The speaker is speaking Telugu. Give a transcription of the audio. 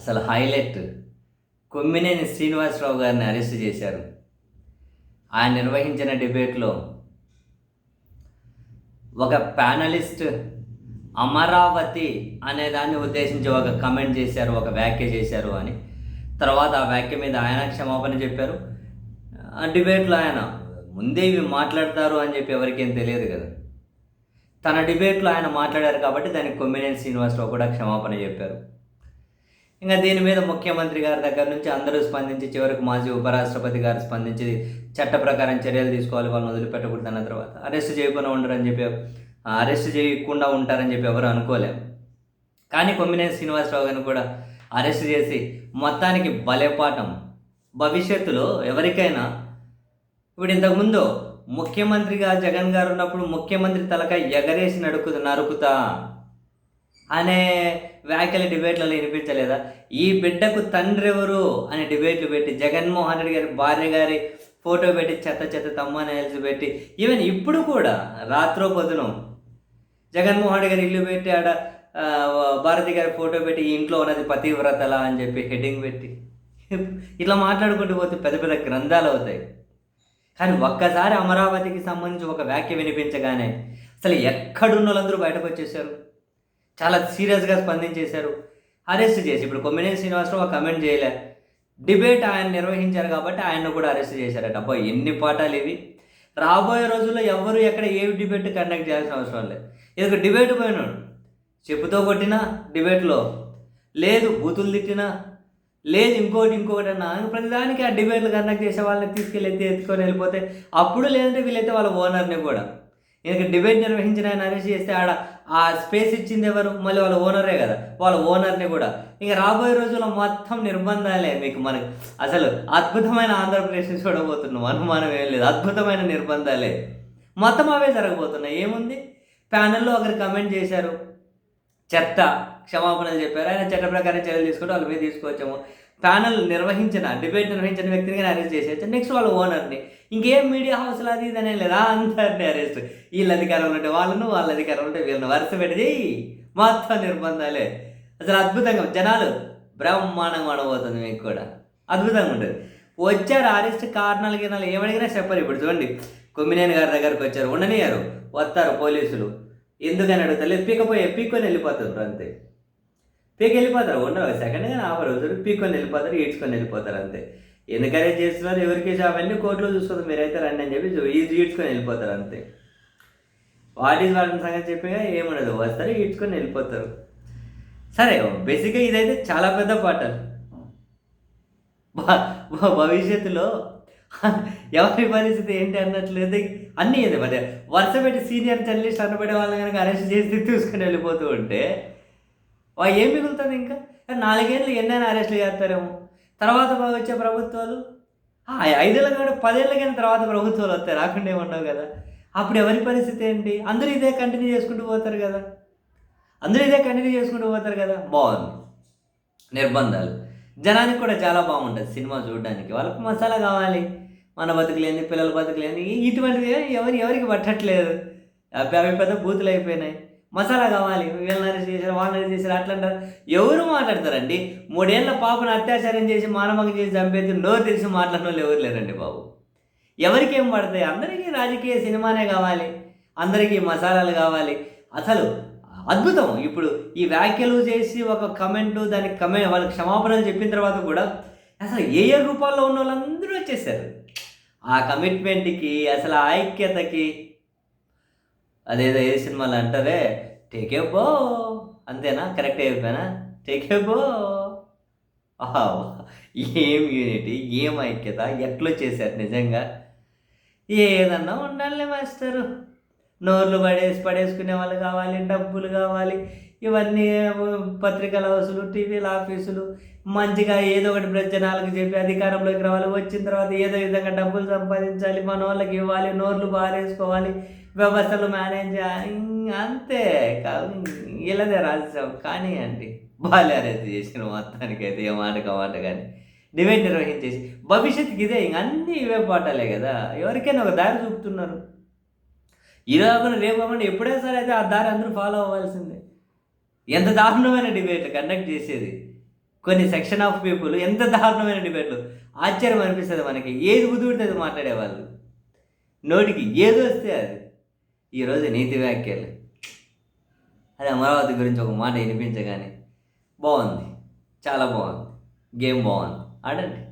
అసలు హైలైట్. కొమ్మినేని శ్రీనివాసరావు గారిని అరెస్ట్ చేశారు. ఆయన నిర్వహించిన డిబేట్లో ఒక ప్యానలిస్ట్ అమరావతి అనే దాన్ని ఉద్దేశించి ఒక కమెంట్ చేశారు ఒక వ్యాఖ్య చేశారు అని. తర్వాత ఆ వ్యాఖ్య మీద ఆయన క్షమాపణ చెప్పారు. ఆ డిబేట్లో ఆయన ముందే ఇవి మాట్లాడతారు అని చెప్పి ఎవరికేం తెలియదు కదా. తన డిబేట్లో ఆయన మాట్లాడారు కాబట్టి దానికి కొమ్మినేని శ్రీనివాసరావు కూడా క్షమాపణ చెప్పారు. ఇంకా దీని మీద ముఖ్యమంత్రి గారి దగ్గర నుంచి అందరూ స్పందించి చివరికి మాజీ ఉపరాష్ట్రపతి గారు స్పందించి చట్ట ప్రకారం చర్యలు తీసుకోవాలి వాళ్ళని వదిలిపెట్టకూడదు అన్న తర్వాత. అరెస్ట్ చేయకుండా ఉండరని చెప్పి అరెస్ట్ చేయకుండా ఉంటారని చెప్పి ఎవరు అనుకోలేం. కానీ కొమ్మినేని శ్రీనివాసరావు గారిని కూడా అరెస్ట్ చేసి మొత్తానికి బలేపాఠం భవిష్యత్తులో ఎవరికైనా ఇప్పుడు ఇంతకుముందు ముఖ్యమంత్రిగా జగన్ గారు ఉన్నప్పుడు ముఖ్యమంత్రి తలక ఎగరేసి నడుకు నరుకుతా అనే వ్యాఖ్యల డిబేట్లలో వినిపించలేదా? ఈ బిడ్డకు తండ్రి ఎవరు అనే డిబేట్లు పెట్టి జగన్మోహన్ రెడ్డి గారి భార్య గారి ఫోటో పెట్టి చెత్త చెత్త తమ్మని ఎలిసి పెట్టి ఈవెన్ ఇప్పుడు కూడా రాత్రో పొద్దున జగన్మోహన్ రెడ్డి గారి ఇల్లు పెట్టి ఆడ భారతి గారి ఫోటో పెట్టి ఈ ఇంట్లో ఉన్నది పతివ్రతల అని చెప్పి హెడ్డింగ్ పెట్టి ఇట్లా మాట్లాడుకుంటూ పోతే పెద్ద పెద్ద గ్రంథాలు అవుతాయి. కానీ ఒక్కసారి అమరావతికి సంబంధించి ఒక వ్యాఖ్య వినిపించగానే అసలు ఎక్కడున్న వాళ్ళందరూ బయటకు వచ్చేసారు? చాలా సీరియస్గా స్పందించేశారు. అరెస్ట్ చేసి ఇప్పుడు కొమ్మినేని శ్రీనివాసరావు కమెంట్ చేయలే. డిబేట్ ఆయన నిర్వహించారు కాబట్టి ఆయన్ను కూడా అరెస్ట్ చేశారట. అబ్బా ఎన్ని పాఠాలు ఇవి. రాబోయే రోజుల్లో ఎవరు ఎక్కడ ఏ డిబేట్ కండక్ట్ చేయాల్సిన అవసరం లేదు. ఇది డిబేట్ పోయినాడు. చెప్పుతో కొట్టినా డిబేట్లో. లేదు బూతులు తిట్టినా. లేదు ఇంకోటి ఇంకొకటి అన్నా. ప్రతిదానికి ఆ డిబేట్లు కండక్ట్ చేసే వాళ్ళని తీసుకెళ్ళి ఎత్తుకొని వెళ్ళిపోతే అప్పుడు లేదంటే వీళ్ళైతే వాళ్ళ ఓనర్ని కూడా. ఇంకా డిబేట్ నిర్వహించిన ఆయన అరెస్ట్ చేస్తే ఆడ ఆ స్పేస్ ఇచ్చింది ఎవరు? మళ్ళీ వాళ్ళ ఓనరే కదా. వాళ్ళ ఓనర్ని కూడా. ఇంకా రాబోయే రోజుల్లో మొత్తం నిర్బంధాలే మీకు మనకి. అసలు అద్భుతమైన ఆంధ్రప్రదేశ్ చూడబోతున్నాం. అనుమానం ఏం లేదు. అద్భుతమైన నిర్బంధాలే. మొత్తం అవే జరగబోతున్నాయి. ఏముంది? ప్యానెల్లో ఒకరు కమెంట్ చేశారు. చెత్త. క్షమాపణలు చెప్పారు. ఆయన చట్ట ప్రకారం చర్యలు తీసుకుంటే వాళ్ళ మీద తీసుకొచ్చాము ప్యానల్ నిర్వహించిన డిబేట్ నిర్వహించిన వ్యక్తిని కానీ అరెస్ట్ చేసేయచ్చు. నెక్స్ట్ వాళ్ళ ఓనర్ని. ఇంకేం మీడియా హౌస్లో అది ఇదనే లేదా అందరిని అరెస్ట్. వీళ్ళ అధికారంలో ఉంటే వాళ్ళను వాళ్ళ అధికారంలో ఉంటే వీళ్ళని వరుస పెట్టి చెయ్యి మొత్తం నిర్బంధాలే. అసలు అద్భుతంగా జనాలు బ్రహ్మాండంగా ఆడబోతుంది మీకు కూడా. అద్భుతంగా ఉంటుంది. వచ్చారు అరెస్ట్ కారణాలు గిరణాలు ఏమడిగినా చెప్పారు ఇప్పుడు. చూడండి కొమ్మినేని గారి దగ్గరకు వచ్చారు ఉండనియారు. వస్తారు పోలీసులు. ఎందుకని అడుగుతలేదు పీకపోయి పీక్కొని వెళ్ళిపోతారు అంతే. పీక్ వెళ్ళిపోతారు ఉండరు సెకండ్ కానీ ఆఫర్ అవుతారు పీక్కొని వెళ్ళిపోతారు ఈడ్చుకొని వెళ్ళిపోతారు అంతే. ఎందుకనే చేస్తున్నారు? ఎవరికి అవన్నీ కోర్టులో చూసుకుంటారు మీరైతే రండి అని చెప్పి ఈజీ ఈడ్చుకొని వెళ్ళిపోతారు అంతే. వాట్ ఈజ్ వాటి సంగతి చెప్పిగా ఏముండదు. వస్తారు ఈడ్చుకొని వెళ్ళిపోతారు. సరే బేసిక్గా ఇదైతే చాలా పెద్ద పాట. భవిష్యత్తులో ఎవరి పరిస్థితి ఏంటి అన్నట్లయితే అన్నీ ఇది. మరి వరుస పెట్టి సీనియర్ జర్నలిస్ట్ అనబడే వాళ్ళని కనుక అరెస్ట్ చేసి తీసుకుని వెళ్ళిపోతూ ఉంటే ఏం మిగులుతుంది ఇంకా? నాలుగేళ్ళు ఎన్నైనా అరెస్ట్లు చేస్తారేమో. తర్వాత వచ్చే ప్రభుత్వాలు? ఐదేళ్ళ కాదు పదేళ్ళకైనా తర్వాత ప్రభుత్వాలు వస్తాయి రాకుండా ఏమన్నావు కదా. అప్పుడు ఎవరి పరిస్థితి ఏంటి? అందరూ ఇదే కంటిన్యూ చేసుకుంటూ పోతారు కదా. అందరూ ఇదే కంటిన్యూ చేసుకుంటూ పోతారు కదా. బాగుంది. నిర్బంధాలు. జనానికి కూడా చాలా బాగుంటుంది సినిమా చూడడానికి. వాళ్ళకి మసాలా కావాలి. మన బతుకులేని పిల్లల బతుకులేని ఇటువంటివి ఎవరు ఎవరికి పట్టట్లేదు. అవి పెద్ద బూతులు అయిపోయినాయి మసాలా కావాలి వీళ్ళని అరెస్ట్ చేశారు వాళ్ళని అరెస్ట్ చేశారు అట్లా అంటారు. ఎవరు మాట్లాడతారండి? మూడేళ్ళ పాపను అత్యాచారం చేసి మానవంగా చేసి చంపేసి నోరు తెలిసి మాట్లాడిన వాళ్ళు ఎవరు లేరండి బాబు? ఎవరికి ఏం పడతాయి? అందరికీ రాజకీయ సినిమానే కావాలి అందరికీ మసాలాలు కావాలి. అసలు అద్భుతం. ఇప్పుడు ఈ వ్యాఖ్యలు చేసి ఒక కమెంట్ దానికి కమె వాళ్ళకి క్షమాపణలు చెప్పిన తర్వాత కూడా అసలు ఏ ఏ రూపాల్లో ఉన్న వాళ్ళందరూ వచ్చేసారు. ఆ కమిట్మెంట్కి అసలు ఆ ఐక్యతకి అదేదో ఏ సినిమాలు అంటారే టేకే బో అంతేనా? కరెక్ట్ అయిపోయినా టేకే బో ఆహా, ఏం యూనిటీ ఏం ఐక్యత ఎట్లా చేశారు నిజంగా? ఏదన్నా ఉండాలి మాస్టరు నోర్లు పడేసి పడేసుకునే వాళ్ళు కావాలి డబ్బులు కావాలి ఇవన్నీ పత్రికల హౌసులు టీవీల ఆఫీసులు మంచిగా ఏదో ఒకటి ప్రజనాలకు చెప్పి అధికారంలోకి రావాలి వచ్చిన తర్వాత ఏదో విధంగా డబ్బులు సంపాదించాలి మన వాళ్ళకి ఇవ్వాలి నోర్లు బారేసుకోవాలి వ్యవస్థలు మేనేజ్ అంతే ఇలాదే రాసేసాం కానీ అండి బాలే అరేంజ్ చేసిన మొత్తానికి అయితే ఏ మాట మాట కానీ. డిబేట్ నిర్వహించేసి భవిష్యత్తుకి ఇదే ఇంక అన్నీ ఇవే పాఠాలే కదా. ఎవరికైనా ఒక దారి చూపుతున్నారు. ఈరోజు కాకుండా రేపు కాకుండా ఎప్పుడే సరే అయితే ఆ దారి అందరూ ఫాలో అవ్వాల్సిందే. ఎంత దారుణమైన డిబేట్ కండక్ట్ చేసేది. కొన్ని సెక్షన్ ఆఫ్ పీపుల్ ఎంత దారుణమైన డిబేట్లు ఆశ్చర్యం అనిపిస్తుంది మనకి. ఏది కుదురుతుంది అది మాట్లాడేవాళ్ళు. నోటికి ఏది వస్తే అది. ఈరోజు నీతి వ్యాఖ్యలు. అది అమరావతి గురించి ఒక మాట వినిపించగానే బాగుంది చాలా బాగుంది గేమ్ బాగుంది ఆడండి.